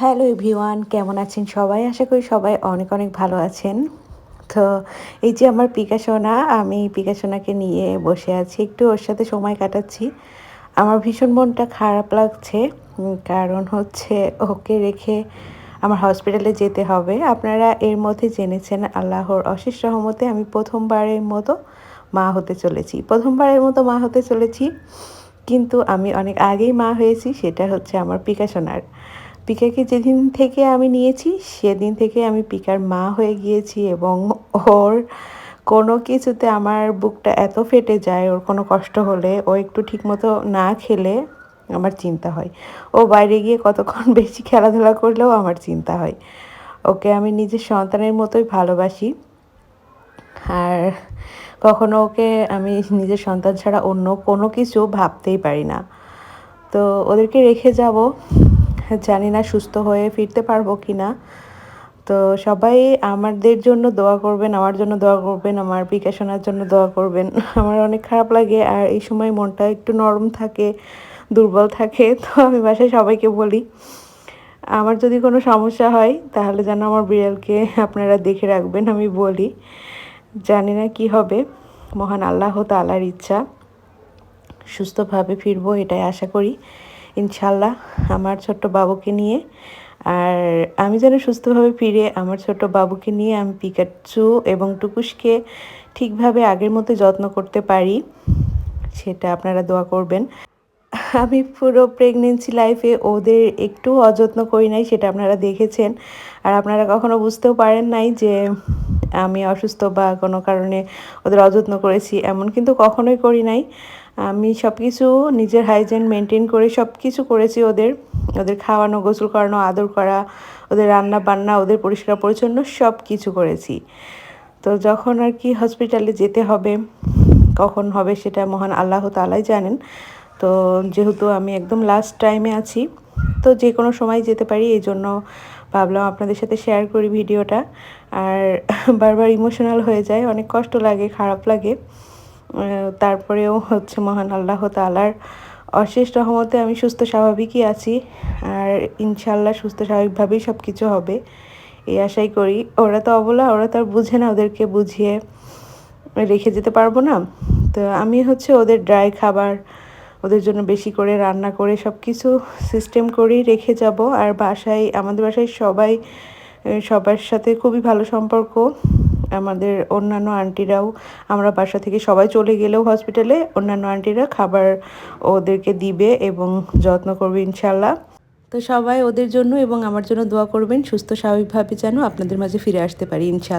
Hello everyone, কেমন আছেন সবাই? আশা করি সবাই অনেক অনেক ভালো আছেন। তো এই যে আমার পিকাসোনা, আমি পিকাসোনাকে নিয়ে বসে আছি, একটু ওর সাথে সময় কাটাচ্ছি। আমার ভীষণ মনটা খারাপ লাগছে কারণ হচ্ছে ওকে রেখে আমার হসপিটালে যেতে হবে। আপনারা এর মধ্যে জেনেছেন, আল্লাহর অশেষ রহমতে আমি প্রথমবারের মতো মা হতে চলেছি। প্রথমবারের মতো মা হতে চলেছি, কিন্তু আমি অনেক আগেই মা হয়েছি, সেটা হচ্ছে আমার পিকাসোনার। পিকাকে যেদিন থেকে আমি নিয়েছি, সেদিন থেকে আমি পিকার মা হয়ে গিয়েছি এবং ওর কোনো কিছুতে আমার বুকটা এত ফেটে যায়, ওর কোনো কষ্ট হলে ও একটু ঠিকমতো না খেলে আমার চিন্তা হয়। ও বাইরে গিয়ে কতক্ষণ বেশি খেলাধুলা করলেও আমার চিন্তা হয়। ওকে আমি নিজের সন্তানের মতোই ভালোবাসি। আর কখনো ওকে আমি নিজের সন্তান ছাড়া অন্য কোনো কিছু ভাবতেই পারি না। তো ওদেরকে রেখে যাব। জানি না সুস্থ হয়ে ফিরতে পারব কি না তো সবাই আমাদের জন্য দোয়া করবেন, আমার জন্য দোয়া করবেন, আমার বিকাশনার জন্য দোয়া করবেন। আমার অনেক খারাপ লাগে আর এই সময় মনটা একটু নরম থাকে, দুর্বল থাকে, তো আমি বাসায় সবাইকে বলি, আমার যদি কোনো সমস্যা হয় তাহলে যেন আমার বিড়ালকে আপনারা দেখে রাখবেন, আমি বলি। জানি না কি হবে, মহান আল্লাহ তালার ইচ্ছা, সুস্থভাবে ফিরবো এটাই আশা করি। ইনশাল্লাহ আমার ছোট্ট বাবুকে নিয়ে। আর আমি যেন সুস্থভাবে ফিরে আমার ছোট বাবুকে নিয়ে আমি পিকাচু এবং টুকুসকে ঠিকভাবে আগের মতো যত্ন করতে পারি, সেটা আপনারা দোয়া করবেন। আমি পুরো প্রেগনেন্সি লাইফে ওদের একটু অযত্ন করি নাই, সেটা আপনারা দেখেছেন। আর আপনারা কখনো বুঝতেও পারেন নাই যে আমি অসুস্থ বা কোনো কারণে ওদের অযত্ন করেছি এমন কিন্তু কখনোই করি নাই। আমি সব কিছু নিজের হাইজেন মেনটেন করে সব কিছু করেছি ওদের। ওদের খাওয়ানো, গোসল করানো, আদর করা, ওদের রান্না বান্না, ওদের পরিষ্কার পরিচ্ছন্ন সব কিছু করেছি। তো যখন আর কি হসপিটালে যেতে হবে, কখন হবে সেটা মহান আল্লাহ তালাই জানেন। তো যেহেতু আমি একদম লাস্ট টাইমে আছি, তো যে কোনো সময় যেতে পারি এই জন্য ভাবলাম আপনাদের সাথে শেয়ার করি ভিডিওটা। আর বারবার ইমোশনাল হয়ে যায়, অনেক কষ্ট লাগে, খারাপ লাগে। তারপরেও হচ্ছে মহান আল্লাহ তালার অশেষ রহমতে আমি সুস্থ স্বাভাবিকই আছি। আর ইনশাল্লাহ সুস্থ স্বাভাবিকভাবেই সব কিছু হবে। এই আশাই করি। ওরা তো অবলা, ওরা তো আর বুঝে না ওদেরকে বুঝিয়ে রেখে যেতে পারব না। তো আমি হচ্ছে ওদের ড্রাই খাবার ওদের জন্য বেশি করে রান্না করে সব কিছু সিস্টেম করেই রেখে যাব। আর বাসায়, আমাদের বাসায় সবাই সবার সাথে খুবই ভালো সম্পর্ক। আমাদের অন্যান্য আন্টিরাও আমরা বাসা থেকে সবাই চলে গেলেও হসপিটালে অন্যান্য আন্টিরা খাবার ওদেরকে দিবে এবং যত্ন করবে ইনশাল্লাহ তো সবাই ওদের জন্য এবং আমার জন্য দোয়া করবেন, সুস্থ স্বাভাবিকভাবে যেন আপনাদের মাঝে ফিরে আসতে পারি ইনশাল্লাহ